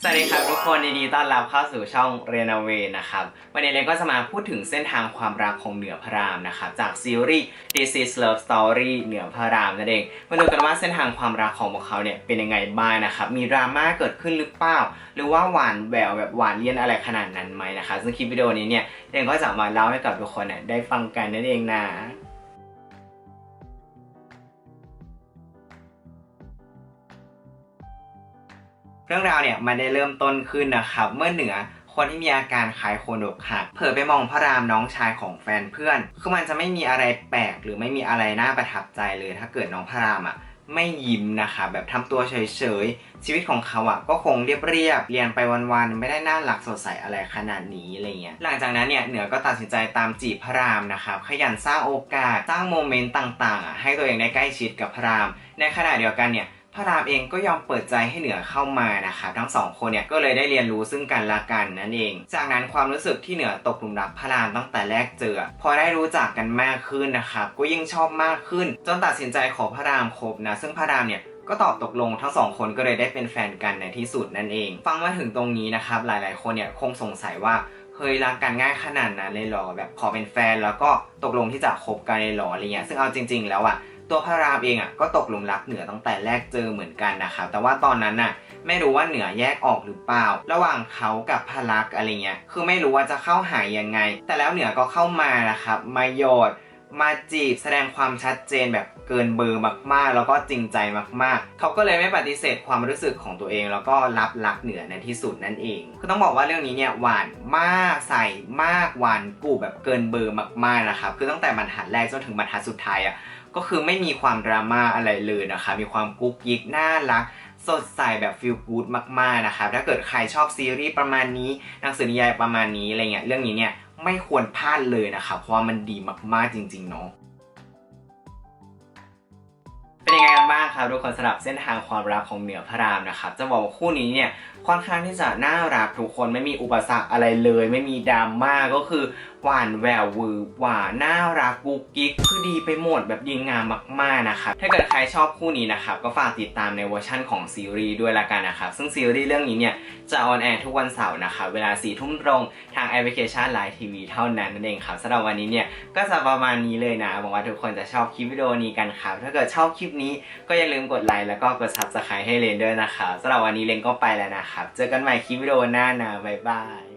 สวัสดีครับทุกคนดีต้อนรับเข้าสู่ช่องเรนเวนะครับวันนี้เรนก็จะมาพูดถึงเส้นทางความรักของเหนือพระรามนะครับจากซีรีส์ This is Love Story เหนือพระรามนั่นเองมาดูกันว่าเส้นทางความรักของพวกเขาเนี่ยเป็นยังไงบ้างนะครับมีดราม่าเกิดขึ้นหรือเปล่าหรือว่าหวานแหววแบบหวานเลี่ยนอะไรขนาดนั้นไหมนะครับซึ่งคลิปวิดีโอนี้เนี่ยเรนก็จะมาเล่าให้กับทุกคนเนี่ยได้ฟังกันนั่นเองนะ รื่องราวเนี่ยมันได้เริ่มต้นขึ้นนะครับ เมื่อเหนือคนที่มีอาการคล้ายคนอกหักเผลอไปมองพระรามน้องชายของแฟนเพื่อน คือมันจะไม่มีอะไรแปลกหรือไม่มีอะไรน่าประทับใจเลย ถ้าเกิดน้องพระรามอะไม่ยิ้มนะคะแบบทำตัวเฉยๆ ชีวิตของเขาอะก็คงเรียบเรียบเรียนไปวันๆ ไม่ได้น่ารักสดใสอะไรขนาดนี้อะไรเงี้ยหลังจากนั้นเนี่ยเหนือก็ตัดสินใจตามจีบพระรามนะครับขยันสร้างโอกาสสร้างโมเมนต์ต่างๆอะให้ตัวเองได้ใกล้ชิดกับพระราม ในขณะเดียวกันเนี่ย พระรามเองก็ยอมเปิดใจให้เหนือเข้ามานะคะทั้งสองคนเนี่ยก็เลยได้เรียนรู้ซึ่งกันและกันนั่นเอง จากนั้นความรู้สึกที่เหนือตกหลุมรักพระรามตั้งแต่แรกเจอ พอได้รู้จักกันมากขึ้นนะครับก็ยิ่งชอบมากขึ้น จนตัดสินใจขอพระรามคบนะซึ่งพระรามเนี่ยก็ตอบตกลงทั้งสองคนก็เลยได้เป็นแฟนกันในที่สุดนั่นเอง ฟังมาถึงตรงนี้นะครับหลายๆ คนเนี่ยคงสงสัยว่าเฮ้ยรักกันง่ายขนาดนั้นเลยหรอแบบขอเป็นแฟนแล้วก็ตกลงที่จะคบกันเลยหรออะไรเงี้ยซึ่งเอาจริง ๆ แล้วอะ ตัวพระรามเองอะก็ตกหลุมรักเหนือตั้งแต่แรกเจอเหมือนกันนะครับแต่ว่าตอนนั้นน่ะไม่รู้ว่าเหนือแยกออกหรือเปล่า ระหว่างเขากับพระลักษณ์อะไรเงี้ยคือไม่รู้ว่าจะเข้าหายังไง แต่แล้วเหนือก็เข้ามานะครับมาโยด มาจีบแสดงความชัดเจนแบบเกินเบอร์มากๆ แล้วก็จริงใจมากๆ เขาก็เลยไม่ปฏิเสธความรู้สึกของตัวเอง แล้วก็รับรักเหนือในที่สุดนั่นเอง คือต้องบอกว่าเรื่องนี้เนี่ยหวานมากใส่มากหวานกูแบบเกินเบอร์มากๆนะครับคือตั้งแต่บรรทัดแรกจนถึงบรรทัดสุดท้ายอะก็คือไม่มีความดราม่าอะไรเลยนะคะ มีความกุ๊กกิ๊กน่ารักสดใสแบบฟิลกู๊ดมากๆนะคะถ้าเกิดใครชอบซีรีส์ประมาณนี้หนังสือนิยายประมาณนี้อะไรเงี้ยเรื่องนี้เนี่ย ไม่ควรพลาดเลยนะคะเพราะว่ามันดีมากๆจริงๆเนาะเป็นยังไงกันบ้าง ครับทุกคนสำหรับเส้นทางความรักของเหนือพระรามนะครับจะบอกว่าคู่นี้เนี่ยค่อนข้างที่จะน่ารักทุกคนไม่มีอุปสรรคอะไรเลย ไม่มีดราม่าก็คือหวานแหวววือหวานน่ารักกุ๊กกิ๊กคือดีไปหมดแบบดีงามมากๆนะครับถ้าเกิดใครชอบคู่นี้นะครับก็ฝากติดตามในเวอร์ชั่นของซีรีส์ด้วยละกันนะครับซึ่งซีรีส์เรื่องนี้เนี่ยจะออนแอร์ทุกวันเสาร์นะครับเวลาสี่ทุ่มตรงทางแอปพลิเคชันไลน์ทีวีเท่านั้นนั่นเองครับสำหรับวันนี้เนี่ยก็จะประมาณนี้เลยนะหวังว่าทุกคนจะชอบคลิปวิดีโอนี้กันครับถ้าเกิดชอบคลิปนี้ก็อย่าลืมกดไลค์แล้วก็กด subscribe ให้เลนด้วยนะครับสำหรับวันนี้เลนก็ไปแล้วนะครับ เจอกันใหม่คลิปวิดีโอหน้านะบ๊ายบาย